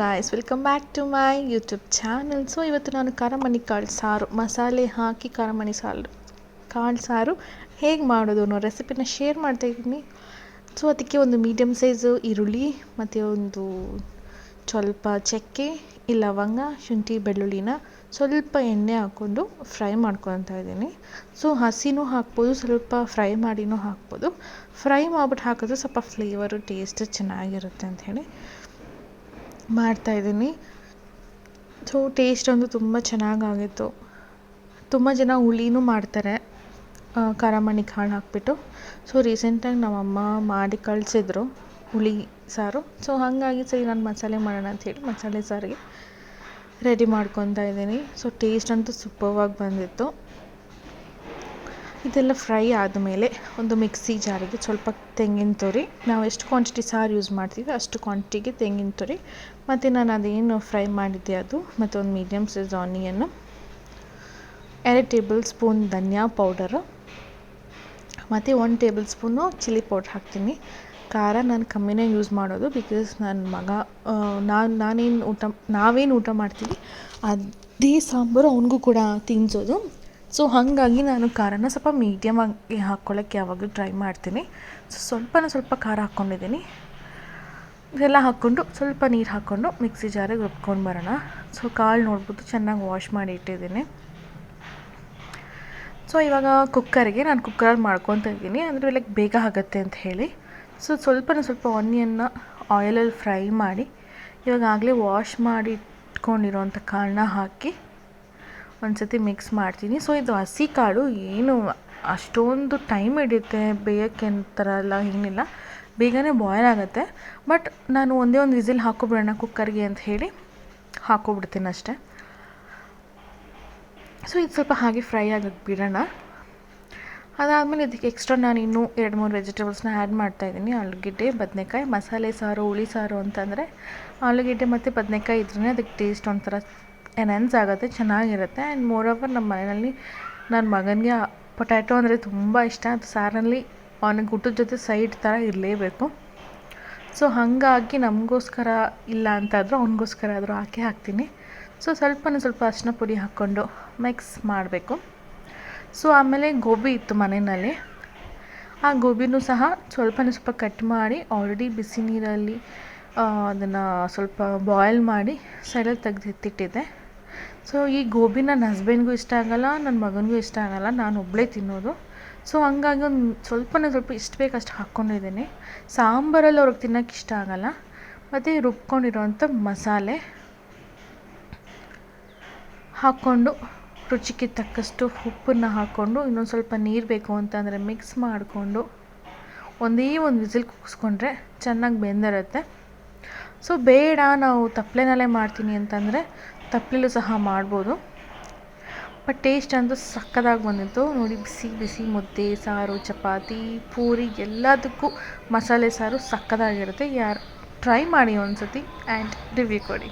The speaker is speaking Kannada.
Guys welcome back to my YouTube channel so ಇವತ್ತು ನಾನು ಕರಮಣಿ ಕಾಳು ಸಾರು, ಮಸಾಲೆ ಹಾಕಿ ಕರಮಣಿ ಸಾರು ಕಾಳು ಸಾರು ಹೇಗೆ ಮಾಡೋದು ಅನ್ನೋ ರೆಸಿಪಿನ ಶೇರ್ ಮಾಡ್ತಾ ಇದ್ದೀನಿ. ಸೊ ಅದಕ್ಕೆ ಒಂದು ಮೀಡಿಯಮ್ ಸೈಜು ಈರುಳ್ಳಿ, ಮತ್ತು ಒಂದು ಸ್ವಲ್ಪ ಚಕ್ಕೆ ಲವಂಗ ಶುಂಠಿ, ಬೆಳ್ಳುಳ್ಳಿನ ಸ್ವಲ್ಪ ಎಣ್ಣೆ ಹಾಕ್ಕೊಂಡು ಫ್ರೈ ಮಾಡ್ಕೊತಾ ಇದ್ದೀನಿ. ಸೊ ಹಸಿನೂ ಹಾಕ್ಬೋದು, ಸ್ವಲ್ಪ ಫ್ರೈ ಮಾಡಿನೂ ಹಾಕ್ಬೋದು. ಫ್ರೈ ಮಾಡ್ಬಿಟ್ಟು ಹಾಕಿದ್ರೆ ಸ್ವಲ್ಪ ಫ್ಲೇವರು ಟೇಸ್ಟ್ ಚೆನ್ನಾಗಿರುತ್ತೆ ಅಂಥೇಳಿ ಮಾಡ್ತಾಯಿದ್ದೀನಿ ಸೊ ಟೇಸ್ಟ್ ಅಂತೂ ತುಂಬ ಚೆನ್ನಾಗಾಗಿತ್ತು. ತುಂಬ ಜನ ಹುಳಿನೂ ಮಾಡ್ತಾರೆ. ಖಾರಮಣಿ ಕಾಳು ಹಾಕಿಬಿಟ್ಟು. ಸೊ ರೀಸೆಂಟಾಗಿ ನಮ್ಮಮ್ಮ ಮಾಡಿ ಕಳಿಸಿದ್ರು ಹುಳಿ ಸಾರು. ಸೊ ಹಾಗಾಗಿ ಸರಿ ನಾನು ಮಸಾಲೆ ಮಾಡೋಣ ಅಂಥೇಳಿ ಮಸಾಲೆ ಸಾರಿಗೆ ರೆಡಿ ಮಾಡ್ಕೊತಾ ಇದ್ದೀನಿ. ಸೊ ಟೇಸ್ಟ್ ಅಂತೂ ಸೂಪರ್ವಾಗಿ ಬಂದಿತ್ತು. ಇದೆಲ್ಲ ಫ್ರೈ ಆದಮೇಲೆ ಒಂದು ಮಿಕ್ಸಿ ಜಾರಿಗೆ ಸ್ವಲ್ಪ ತೆಂಗಿನ ತುರಿ. ನಾವು ಎಷ್ಟು ಕ್ವಾಂಟಿಟಿ ಸಾರು ಯೂಸ್ ಮಾಡ್ತೀವಿ ಅಷ್ಟು ಕ್ವಾಂಟಿಟಿಗೆ ತೆಂಗಿನ ತುರಿ. ಮತ್ತು ನಾನು ಅದೇನು ಫ್ರೈ ಮಾಡಿದ್ದೆ ಅದು, ಮತ್ತು ಒಂದು ಮೀಡಿಯಮ್ ಸೈಜ್ ಆನಿಯನ್ನು ಎರಡು ಟೇಬಲ್ ಸ್ಪೂನ್ ಧನಿಯಾ ಪೌಡರು ಮತ್ತು one tablespoon chilli powder ಹಾಕ್ತೀನಿ. ಖಾರ ನಾನು ಕಮ್ಮಿನೇ ಯೂಸ್ ಮಾಡೋದು ಬಿಕಾಸ್ ನನ್ನ ಮಗ ನಾನು, ನಾನೇನು ಊಟ, ನಾವೇನು ಊಟ ಮಾಡ್ತೀವಿ, ಅದೇ ಸಾಂಬಾರು ಅವನಿಗೂ ಕೂಡ ತಿನ್ನಿಸೋದು ಸೊ ಹಾಗಾಗಿ ನಾನು ಖಾರನ ಸ್ವಲ್ಪ ಮೀಡಿಯಮ್ ಆಗಿ ಹಾಕ್ಕೊಳ್ಳೋಕ್ಕೆ ಯಾವಾಗಲೂ ಟ್ರೈ ಮಾಡ್ತೀನಿ. ಸೊ ಸ್ವಲ್ಪನೇ ಸ್ವಲ್ಪ ಖಾರ ಹಾಕ್ಕೊಂಡಿದ್ದೀನಿ ಇದೆಲ್ಲ ಹಾಕ್ಕೊಂಡು ಸ್ವಲ್ಪ ನೀರು ಹಾಕ್ಕೊಂಡು ಮಿಕ್ಸಿ ಜಾರಿಗೆ ರುಬ್ಕೊಂಡು ಬರೋಣ. ಸೊ ಕಾಳು ನೋಡ್ಬಿಟ್ಟು ಚೆನ್ನಾಗಿ ವಾಶ್ ಮಾಡಿ ಇಟ್ಟಿದ್ದೀನಿ. ಸೊ ಇವಾಗ ಕುಕ್ಕರ್ಗೆ ನಾನು ಕುಕ್ಕರಲ್ಲಿ ಮಾಡ್ಕೊತ ಇದ್ದೀನಿ. ಅಂದರೆ ಲೈಕ್ ಬೇಗ ಆಗುತ್ತೆ ಅಂತ ಹೇಳಿ. ಸೊ ಸ್ವಲ್ಪ ಸ್ವಲ್ಪ ಆನಿಯನ್ನ ಆಯಿಲಲ್ಲಿ ಫ್ರೈ ಮಾಡಿ ಇವಾಗ ಆಗಲೇ ವಾಶ್ ಮಾಡಿ ಇಟ್ಕೊಂಡಿರೋಂಥ ಕಾಳನ್ನ ಹಾಕಿ ಒಂದು ಸತಿ ಮಿಕ್ಸ್ ಮಾಡ್ತೀನಿ. ಸೊ ಇದು ಹಸಿ ಕಾಳು ಏನು ಅಷ್ಟೊಂದು ಟೈಮ್ ಹಿಡಿಯುತ್ತೆ, ಬೇಯೋಕ್ಕೆ ಥರ ಎಲ್ಲ ಏನಿಲ್ಲ. ಬೇಗನೆ ಬಾಯ್ಲ್ ಆಗುತ್ತೆ. ಬಟ್ ನಾನು ಒಂದೇ ಒಂದು ವಿಸಿಲ್ ಹಾಕೋಬಿಡೋಣ ಕುಕ್ಕರ್ಗೆ ಅಂತ ಹೇಳಿ ಹಾಕೋಬಿಡ್ತೀನಿ ಅಷ್ಟೇ. ಸೊ ಇದು ಸ್ವಲ್ಪ ಹಾಗೆ ಫ್ರೈ ಆಗಕ್ಕೆ ಬಿಡೋಣ. ಅದಾದಮೇಲೆ ಇದಕ್ಕೆ ಎಕ್ಸ್ಟ್ರಾ ನಾನು ಇನ್ನೂ ಎರಡು, ಮೂರು ವೆಜಿಟೇಬಲ್ಸ್ನ ಆ್ಯಡ್ ಮಾಡ್ತಾಯಿದ್ದೀನಿ ಆಲೂಗಡ್ಡೆ, ಬದನೆಕಾಯಿ, ಮಸಾಲೆ ಸಾರು, ಹುಳಿ ಸಾರು ಅಂತಂದರೆ ಆಲೂಗೆಡ್ಡೆ ಮತ್ತು ಬದನೆಕಾಯಿ ಇದ್ರೇ ಅದಕ್ಕೆ ಟೇಸ್ಟ್ ಒಂಥರ ಎನೆನ್ಸ್ ಆಗುತ್ತೆ, ಚೆನ್ನಾಗಿರುತ್ತೆ. ಆ್ಯಂಡ್ ಮೋರ್ ಓವರ್ ನಮ್ಮ ಮನೆಯಲ್ಲಿ ನನ್ನ ಮಗನಿಗೆ ಪೊಟ್ಯಾಟೊ ಅಂದರೆ ತುಂಬ ಇಷ್ಟ. ಅದು ಸಾರಲ್ಲಿ ಅವನಿಗೆ ಊಟದ ಜೊತೆ ಸೈಡ್ ಥರ ಇರಲೇಬೇಕು. ಸೊ ಹಾಗಾಗಿ ನಮಗೋಸ್ಕರ ಇಲ್ಲ ಅಂತಾದರೂ ಅವನಿಗೋಸ್ಕರ ಆದರೂ ಹಾಕೇ ಹಾಕ್ತೀನಿ. ಸೊ ಸ್ವಲ್ಪನೇ ಸ್ವಲ್ಪ ಅರಿಶಿನ ಪುಡಿ ಹಾಕ್ಕೊಂಡು ಮಿಕ್ಸ್ ಮಾಡಬೇಕು. ಸೊ ಆಮೇಲೆ ಗೋಬಿ ಇತ್ತು ಮನೆಯಲ್ಲಿ. ಆ ಗೋಬಿನೂ ಸಹ ಸ್ವಲ್ಪನೇ ಸ್ವಲ್ಪ ಕಟ್ ಮಾಡಿ ಆಲ್ರೆಡಿ ಬಿಸಿ ನೀರಲ್ಲಿ ಅದನ್ನು ಸ್ವಲ್ಪ ಬಾಯ್ಲ್ ಮಾಡಿ ಸೈಡಲ್ಲಿ ತೆಗ್ದು ಎತ್ತಿಟ್ಟಿದ್ದೆ ಸೊ ಈ ಗೋಬಿ ನನ್ನ ಹಸ್ಬೆಂಡ್ಗೂ ಇಷ್ಟ ಆಗಲ್ಲ ನನ್ನ ಮಗನಿಗೂ ಇಷ್ಟ ಆಗೋಲ್ಲ, ನಾನು ಒಬ್ಬಳೇ ತಿನ್ನೋದು. ಸೊ ಹಂಗಾಗಿ ಒಂದು ಸ್ವಲ್ಪನೇ ಸ್ವಲ್ಪ ಇಷ್ಟು ಬೇಕಷ್ಟು ಹಾಕ್ಕೊಂಡಿದ್ದೀನಿ ಸಾಂಬಾರಲ್ಲಿ ಅವ್ರಿಗೆ ತಿನ್ನೋಕ್ಕೆ ಇಷ್ಟ ಆಗೋಲ್ಲ. ಮತ್ತು ರುಬ್ಕೊಂಡಿರೋಂಥ ಮಸಾಲೆ ಹಾಕ್ಕೊಂಡು, ರುಚಿಗೆ ತಕ್ಕಷ್ಟು ಉಪ್ಪನ್ನು ಹಾಕ್ಕೊಂಡು, ಇನ್ನೊಂದು ಸ್ವಲ್ಪ ನೀರು ಬೇಕು ಅಂತಂದರೆ ಮಿಕ್ಸ್ ಮಾಡಿಕೊಂಡು, ಒಂದೇ ಒಂದು ವಿಸಿಲ್ ಕುಗ್ಸ್ಕೊಂಡ್ರೆ ಚೆನ್ನಾಗಿ ಬೆಂದಿರುತ್ತೆ. ಸೊ ಬೇಡ, ನಾವು ತಪ್ಪಲೆನಲ್ಲೇ ಮಾಡ್ತೀನಿ ಅಂತಂದರೆ ತಪ್ಪಲೆಲ್ಲೂ ಸಹ ಮಾಡ್ಬೋದು. ಬಟ್ ಟೇಸ್ಟ್ ಅಂತೂ ಸಕ್ಕದಾಗಿ ಬಂದಿತ್ತು. ನೋಡಿ, ಬಿಸಿ ಬಿಸಿ ಮುದ್ದೆ, ಸಾರು, ಚಪಾತಿ, ಪೂರಿ, ಎಲ್ಲದಕ್ಕೂ ಮಸಾಲೆ ಸಾರು ಸಕ್ಕದಾಗಿರುತ್ತೆ ಯಾರು ಟ್ರೈ ಮಾಡಿ ಒಂದು ಸತಿ ಆ್ಯಂಡ್ ರಿವ್ಯೂ ಕೊಡಿ.